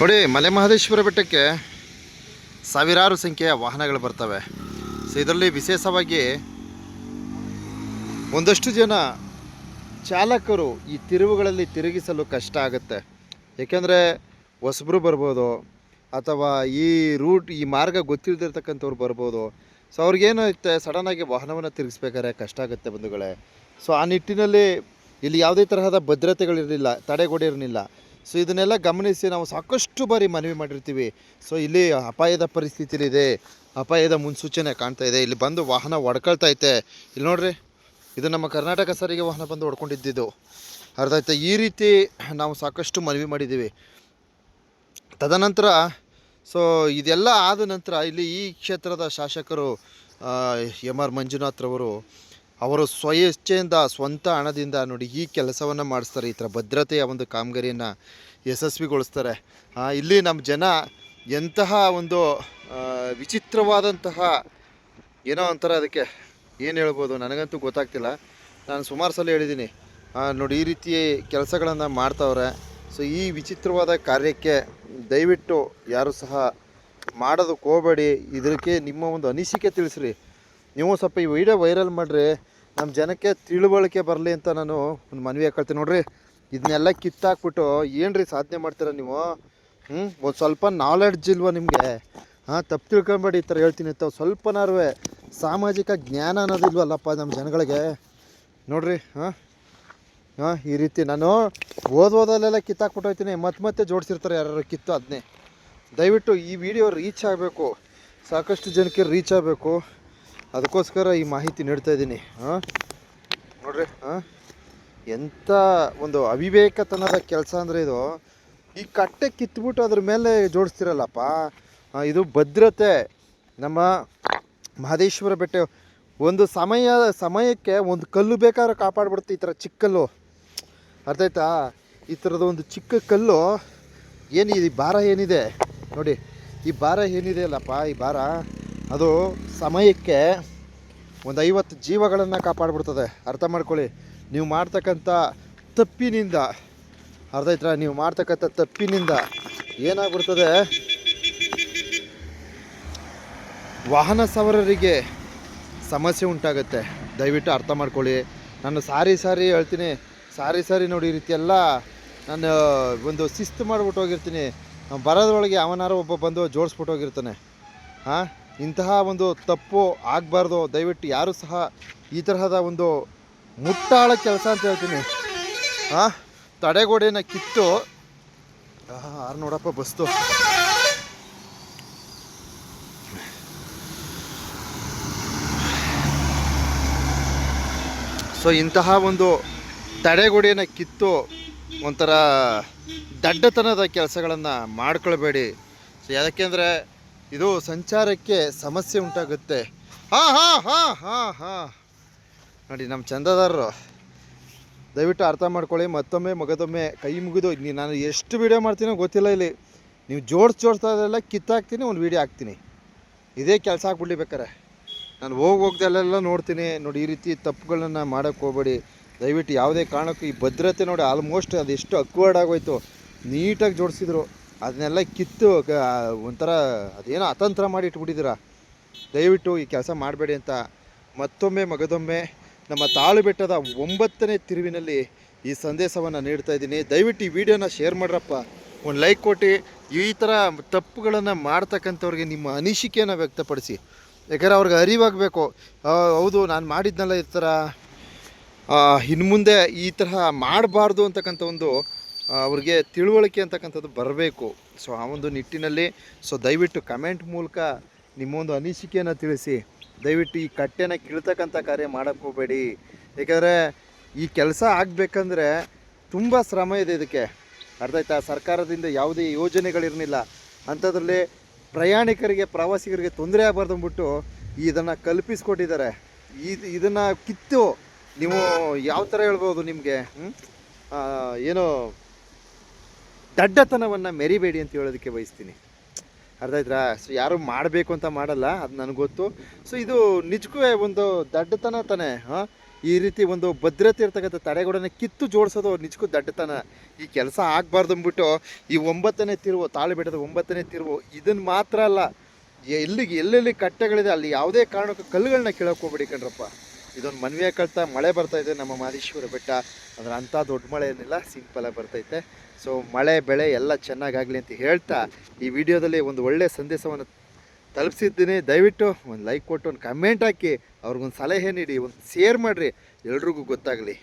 ನೋಡಿ ಮಲೆ ಮಹದೇಶ್ವರ ಬೆಟ್ಟಕ್ಕೆ ಸಾವಿರಾರು ಸಂಖ್ಯೆಯ ವಾಹನಗಳು ಬರ್ತವೆ. ಸೊ ಇದರಲ್ಲಿ ವಿಶೇಷವಾಗಿ ಒಂದಷ್ಟು ಜನ ಚಾಲಕರು ಈ ತಿರುವುಗಳಲ್ಲಿ ತಿರುಗಿಸಲು ಕಷ್ಟ ಆಗುತ್ತೆ. ಏಕೆಂದರೆ ಹೊಸಬ್ರು ಬರ್ಬೋದು, ಅಥವಾ ಈ ರೂಟ್ ಈ ಮಾರ್ಗ ಗೊತ್ತಿಲ್ಲದಿರ್ತಕ್ಕಂಥವ್ರು ಬರ್ಬೋದು. ಸೊ ಅವ್ರಿಗೇನೈತೆ ಸಡನ್ನಾಗಿ ವಾಹನವನ್ನು ತಿರುಗಿಸ್ಬೇಕಾದ್ರೆ ಕಷ್ಟ ಆಗುತ್ತೆ ಬಂಧುಗಳೇ. ಸೊ ಆ ನಿಟ್ಟಿನಲ್ಲಿ ಇಲ್ಲಿ ಯಾವುದೇ ತರಹದ ಭದ್ರತೆಗಳಿರಲಿಲ್ಲ, ತಡೆಗೋಡೆ ಇರಲಿಲ್ಲ. ಸೊ ಇದನ್ನೆಲ್ಲ ಗಮನಿಸಿ ನಾವು ಸಾಕಷ್ಟು ಬಾರಿ ಮನವಿ ಮಾಡಿರ್ತೀವಿ. ಸೊ ಇಲ್ಲಿ ಅಪಾಯದ ಪರಿಸ್ಥಿತಿಲಿದೆ. ಅಪಾಯದ ಮುನ್ಸೂಚನೆ ಕಾಣ್ತಾ ಇದೆ. ಇಲ್ಲಿ ಬಂದು ವಾಹನ ಹೊಡ್ಕೊಳ್ತೈತೆ ಇಲ್ಲಿ ನೋಡ್ರಿ, ಇದು ನಮ್ಮ ಕರ್ನಾಟಕ ಸಾರಿಗೆ ವಾಹನ ಬಂದು ಹೊಡ್ಕೊಂಡಿದ್ದು ಅರ್ಥ ಆಯ್ತಾ ಈ ರೀತಿ ನಾವು ಸಾಕಷ್ಟು ಮನವಿ ಮಾಡಿದ್ದೀವಿ. ತದನಂತರ ಸೊ ಇದೆಲ್ಲ ಆದ ನಂತರ ಇಲ್ಲಿ ಈ ಕ್ಷೇತ್ರದ ಶಾಸಕರು ಎಂ ಆರ್ ಮಂಜುನಾಥ್ರವರು ಅವರು ಸ್ವಇಚ್ಛೆಯಿಂದ, ಸ್ವಂತ ಹಣದಿಂದ ನೋಡಿ ಈ ಕೆಲಸವನ್ನು ಮಾಡಿಸ್ತಾರೆ. ಈ ಥರ ಭದ್ರತೆಯ ಒಂದು ಕಾಮಗಾರಿಯನ್ನು ಯಶಸ್ವಿಗೊಳಿಸ್ತಾರೆ. ಇಲ್ಲಿ ನಮ್ಮ ಜನ ಎಂತಹ ಒಂದು ವಿಚಿತ್ರವಾದಂತಹ ಏನೋ ಒಂಥರ ಅದಕ್ಕೆ ಏನು ಹೇಳ್ಬೋದು ನನಗಂತೂ ಗೊತ್ತಾಗ್ತಿಲ್ಲ. ನಾನು ಸುಮಾರು ಸಲ ಹೇಳಿದ್ದೀನಿ ನೋಡಿ ಈ ರೀತಿ ಕೆಲಸಗಳನ್ನು ಮಾಡ್ತಾವ್ರೆ. ಸೊ ಈ ವಿಚಿತ್ರವಾದ ಕಾರ್ಯಕ್ಕೆ ದಯವಿಟ್ಟು ಯಾರು ಸಹ ಮಾಡೋದಕ್ಕೆ ಹೋಗಬೇಡಿ ಇದಕ್ಕೆ ನಿಮ್ಮ ಒಂದು ಅನಿಸಿಕೆ ತಿಳಿಸ್ರಿ. ನೀವು ಸ್ವಲ್ಪ ಈ ವಿಡಿಯೋ ವೈರಲ್ ಮಾಡಿರಿ. ನಮ್ಮ ಜನಕ್ಕೆ ತಿಳುವಳಿಕೆ ಬರಲಿ ಅಂತ ನಾನು ಒಂದು ಮನವಿ ಹಾಕೊಳ್ತೀನಿ ನೋಡ್ರಿ. ಇದನ್ನೆಲ್ಲ ಕಿತ್ತಾಕ್ಬಿಟ್ಟು ಏನು ಸಾಧನೆ ಮಾಡ್ತೀರಾ ನೀವು? ಹ್ಞೂ ಒಂದು ಸ್ವಲ್ಪ ನಾಲೆಡ್ಜ್ ಇಲ್ವಾ ನಿಮಗೆ? ಹಾಂ, ತಪ್ಪು ತಿಳ್ಕೊಂಬೇಡಿ ಈ ಥರ ಹೇಳ್ತೀನಿ ಅಂತ ಸ್ವಲ್ಪನಾರು ಸಾಮಾಜಿಕ ಜ್ಞಾನ ಅನ್ನೋದು ಇಲ್ವಲ್ಲಪ್ಪ ನಮ್ಮ ಜನಗಳಿಗೆ? ನೋಡ್ರಿ, ಹಾಂ ಹಾಂ, ಈ ರೀತಿ ನಾನು ಓದ್ ಓದಲ್ಲೆಲ್ಲ ಕಿತ್ತಾಕ್ಬಿಟ್ಟು ಹೋಗ್ತೀನಿ. ಮತ್ತೆ ಮತ್ತೆ ಜೋಡಿಸಿರ್ತಾರೆ ಯಾರು ಕಿತ್ತು ಅದನ್ನೇ ದಯವಿಟ್ಟು ಈ ವಿಡಿಯೋ ರೀಚ್ ಆಗಬೇಕು. ಸಾಕಷ್ಟು ಜನಕ್ಕೆ ರೀಚ್ ಆಗಬೇಕು. ಅದಕ್ಕೋಸ್ಕರ ಈ ಮಾಹಿತಿ ನೀಡ್ತಾ ಇದ್ದೀನಿ. ಹಾಂ? ನೋಡ್ರಿ. ಹಾಂ? ಎಂಥ ಒಂದು ಅವಿವೇಕತನದ ಕೆಲಸ ಅಂದರೆ ಇದು ಈ ಕಟ್ಟೆ ಕಿತ್ಬಿಟ್ಟು ಅದ್ರ ಮೇಲೆ ಜೋಡಿಸ್ತಿರಲ್ಲಪ್ಪ. ಇದು ಭದ್ರತೆ. ನಮ್ಮ ಮಹದೇಶ್ವರ ಬೆಟ್ಟ ಒಂದು ಸಮಯ ಸಮಯಕ್ಕೆ ಒಂದು ಕಲ್ಲು ಬೇಕಾದ್ರೆ ಕಾಪಾಡ್ಬಿಡುತ್ತೆ ಈ ಥರ ಚಿಕ್ಕಲ್ಲು ಅರ್ಥ ಆಯ್ತಾ? ಈ ಥರದ ಒಂದು ಚಿಕ್ಕ ಕಲ್ಲು ಏನು ಈ ಭಾರ ಏನಿದೆ? ನೋಡಿ ಈ ಭಾರ ಏನಿದೆ ಅಲ್ಲಪ್ಪ? ಈ ಭಾರ ಅದು ಸಮಯಕ್ಕೆ ಒಂದು ಐವತ್ತು ಜೀವಗಳನ್ನು ಕಾಪಾಡಿಬಿಡ್ತದೆ. ಅರ್ಥ ಮಾಡ್ಕೊಳ್ಳಿ. ನೀವು ಮಾಡ್ತಕ್ಕಂಥ ತಪ್ಪಿನಿಂದ, ಅರ್ಥ ಐತ್ರ ನೀವು ಮಾಡ್ತಕ್ಕಂಥ ತಪ್ಪಿನಿಂದ ಏನಾಗ್ಬಿಡ್ತದೆ? ವಾಹನ ಸವಾರರಿಗೆ ಸಮಸ್ಯೆ ಉಂಟಾಗುತ್ತೆ. ದಯವಿಟ್ಟು ಅರ್ಥ ಮಾಡ್ಕೊಳ್ಳಿ. ನಾನು ಸಾರಿ ಸಾರಿ ಹೇಳ್ತೀನಿ. ಸಾರಿ ಸಾರಿ ನೋಡಿ ಈ ರೀತಿ ಎಲ್ಲ ನಾನು ಒಂದು ಶಿಸ್ತು ಮಾಡಿಬಿಟ್ಟು ಹೋಗಿರ್ತೀನಿ. ಬರೋದ್ರೊಳಗೆ ಅವನಾರು ಒಬ್ಬ ಬಂದು ಜೋಡಿಸ್ಬಿಟ್ಟು ಹೋಗಿರ್ತಾನೆ. ಹಾಂ ಇಂತಹ ಒಂದು ತಪ್ಪು ಆಗಬಾರ್ದು. ದಯವಿಟ್ಟು ಯಾರು ಸಹ ಈ ತರಹದ ಒಂದು ಮುಟ್ಟಾಳ ಕೆಲಸ ಅಂತ ಹೇಳ್ತೀನಿ. ಹಾಂ ತಡೆಗೋಡೆನ ಕಿತ್ತು. ಆರು ನೋಡಪ್ಪ ಬಸ್ತು. ಸೊ ಇಂತಹ ಒಂದು ತಡೆಗೋಡೆಯನ್ನು ಕಿತ್ತು ಒಂಥರ ದಡ್ಡತನದ ಕೆಲಸಗಳನ್ನು ಮಾಡ್ಕೊಳ್ಬೇಡಿ. ಸೊ ಯಾಕೆಂದರೆ ಇದು ಸಂಚಾರಕ್ಕೆ ಸಮಸ್ಯೆ ಉಂಟಾಗುತ್ತೆ. ಹಾಂ ಹಾಂ ಹಾಂ ಹಾಂ ಹಾಂ. ನೋಡಿ, ನಮ್ಮ ಚಂದದಾರರು, ದಯವಿಟ್ಟು ಅರ್ಥ ಮಾಡ್ಕೊಳ್ಳಿ, ಮತ್ತೊಮ್ಮೆ ಮಗದೊಮ್ಮೆ ಕೈ ಮುಗಿದು ನಾನು ಎಷ್ಟು ವೀಡಿಯೋ ಮಾಡ್ತೀನೋ ಗೊತ್ತಿಲ್ಲ ಇಲ್ಲಿ. ನೀವು ಜೋಡ್ಸ್ ಜೋಡಿಸ್ತಾ ಇದ್ರೆಲ್ಲ ಕಿತ್ತಾಕ್ತೀನಿ, ಒಂದು ವೀಡಿಯೋ ಹಾಕ್ತೀನಿ. ಇದೇ ಕೆಲಸ ಆಗ್ಬಿಡ್ಲಿ ಬೇಕಾರೆ. ನಾನು ಹೋಗಿ ಹೋಗ್ದಲ್ಲೆಲ್ಲ ನೋಡ್ತೀನಿ. ನೋಡಿ, ಈ ರೀತಿ ತಪ್ಪುಗಳನ್ನ ಮಾಡೋಕ್ಕೆ ಹೋಗ್ಬೇಡಿ. ದಯವಿಟ್ಟು ಯಾವುದೇ ಕಾರಣಕ್ಕೂ ಈ ಭದ್ರತೆ ನೋಡಿ ಆಲ್ಮೋಸ್ಟ್ ಅದೆಷ್ಟು ಅಕ್ವರ್ಡ್ ಆಗೋಯ್ತು. ನೀಟಾಗಿ ಜೋಡಿಸಿದ್ರು. ಅದನ್ನೆಲ್ಲ ಕಿತ್ತು ಒಂಥರ ಅದೇನೋ ಅತಂತ್ರ ಮಾಡಿ ಇಟ್ಬಿಟ್ಟಿದ್ದೀರಾ? ದಯವಿಟ್ಟು ಈ ಕೆಲಸ ಮಾಡಬೇಡಿ ಅಂತ ಮತ್ತೊಮ್ಮೆ ಮಗದೊಮ್ಮೆ ನಮ್ಮ ತಾಳು ಬೆಟ್ಟದ ಒಂಬತ್ತನೇ ತಿರುವಿನಲ್ಲಿ ಈ ಸಂದೇಶವನ್ನು ನೀಡ್ತಾ ಇದ್ದೀನಿ. ದಯವಿಟ್ಟು ಈ ವಿಡಿಯೋನ ಶೇರ್ ಮಾಡ್ರಪ್ಪ. ಒಂದು ಲೈಕ್ ಕೊಟ್ಟು ಈ ಥರ ತಪ್ಪುಗಳನ್ನು ಮಾಡ್ತಕ್ಕಂಥವ್ರಿಗೆ ನಿಮ್ಮ ಅನಿಸಿಕೆಯನ್ನು ವ್ಯಕ್ತಪಡಿಸಿ. ಯಾಕಂದರೆ ಅವ್ರಿಗೆ ಅರಿವಾಗಬೇಕು. ಹೌದು, ನಾನು ಮಾಡಿದ್ನಲ್ಲ ಈ ಥರ. ಇನ್ನು ಮುಂದೆ ಈ ತರಹ ಮಾಡಬಾರ್ದು ಅಂತಕ್ಕಂಥ ಒಂದು ಅವ್ರಿಗೆ ತಿಳುವಳಿಕೆ ಅಂತಕ್ಕಂಥದ್ದು ಬರಬೇಕು. ಸೊ ಆ ಒಂದು ನಿಟ್ಟಿನಲ್ಲಿ ಸೊ ದಯವಿಟ್ಟು ಕಮೆಂಟ್ ಮೂಲಕ ನಿಮ್ಮೊಂದು ಅನಿಸಿಕೆಯನ್ನು ತಿಳಿಸಿ. ದಯವಿಟ್ಟು ಈ ಕಟ್ಟೆನ ಕೀಳ್ತಕ್ಕಂಥ ಕಾರ್ಯ ಮಾಡೋಕ್ಕೆ ಹೋಗಬೇಡಿ. ಏಕೆಂದರೆ, ಈ ಕೆಲಸ ಆಗಬೇಕಂದ್ರೆ ತುಂಬ ಶ್ರಮ ಇದೆ ಇದಕ್ಕೆ. ಅರ್ಥ ಆಯ್ತಾ? ಸರ್ಕಾರದಿಂದ ಯಾವುದೇ ಯೋಜನೆಗಳಿರಲಿಲ್ಲ. ಅಂಥದ್ರಲ್ಲಿ ಪ್ರಯಾಣಿಕರಿಗೆ, ಪ್ರವಾಸಿಗರಿಗೆ ತೊಂದರೆ ಆಗಬಾರ್ದು ಅಂದ್ಬಿಟ್ಟು ಇದನ್ನು ಕಲ್ಪಿಸ್ಕೊಟ್ಟಿದ್ದಾರೆ. ಇದು, ಇದನ್ನು ಕಿತ್ತು ನೀವು ಯಾವ ಥರ ಹೇಳ್ಬೋದು ನಿಮಗೆ? ಏನೋ ದಡ್ಡತನವನ್ನು ಮೆರಿಬೇಡಿ ಅಂತ ಹೇಳೋದಕ್ಕೆ ಬಯಸ್ತೀನಿ. ಅರ್ಥ ಆಯ್ತಾ? ಸೊ ಯಾರು ಮಾಡಬೇಕು ಅಂತ ಮಾಡಲ್ಲ, ಅದು ನನಗೆ ಗೊತ್ತು. ಸೊ ಇದು ನಿಜಕ್ಕೂ ಒಂದು ದಡ್ಡತನ ತಾನೇ, ಹಾಂ? ಈ ರೀತಿ ಒಂದು ಭದ್ರತೆ ಇರ್ತಕ್ಕಂಥ ತಡೆಗೋಡನೆ ಕಿತ್ತು ಜೋಡಿಸೋದು ನಿಜಕ್ಕೂ ದಡ್ಡತನ. ಈ ಕೆಲಸ ಆಗಬಾರ್ದು ಅಂದ್ಬಿಟ್ಟು ಈ ಒಂಬತ್ತನೇ ತಿರುವು ತಾಳಿಬೆಟ್ಟದ ಒಂಬತ್ತನೇ ತಿರುವು ಇದನ್ನು ಮಾತ್ರ ಅಲ್ಲ, ಎಲ್ಲಿಗೆ, ಎಲ್ಲೆಲ್ಲಿ ಕಟ್ಟೆಗಳಿದೆ, ಅಲ್ಲಿ ಯಾವುದೇ ಕಾರಣಕ್ಕೂ ಕಲ್ಲುಗಳನ್ನ ಕೇಳೋಕೆ ಹೋಗ್ಬೇಡಿ ಕಣ್ರಪ್ಪ. ಇದೊಂದು ಮನ್ವೆ ಕಳ್ತಾ ಮಳೆ ಬರ್ತಾ ಇದೆ ನಮ್ಮ ಮಾದೇಶ್ವರ ಬೆಟ್ಟ. ಅಂದ್ರೆ ಅಂಥ ದೊಡ್ಡ ಮಳೆ ಏನಿಲ್ಲ ಸಿಂಪಲಾಗಿ ಬರ್ತೈತೆ. ಸೊ ಮಳೆ, ಬೆಳೆ ಎಲ್ಲ ಚೆನ್ನಾಗಾಗಲಿ ಅಂತ ಹೇಳ್ತಾ ಈ ವಿಡಿಯೋದಲ್ಲಿ ಒಂದು ಒಳ್ಳೆಯ ಸಂದೇಶವನ್ನು ತಲುಪಿಸಿದ್ದೀನಿ. ದಯವಿಟ್ಟು ಒಂದು ಲೈಕ್ ಕೊಟ್ಟು, ಒಂದು ಕಮೆಂಟ್ ಹಾಕಿ, ಅವ್ರಿಗೊಂದು ಸಲಹೆ ನೀಡಿ, ಒಂದು ಶೇರ್ ಮಾಡಿರಿ. ಎಲ್ರಿಗೂ ಗೊತ್ತಾಗಲಿ.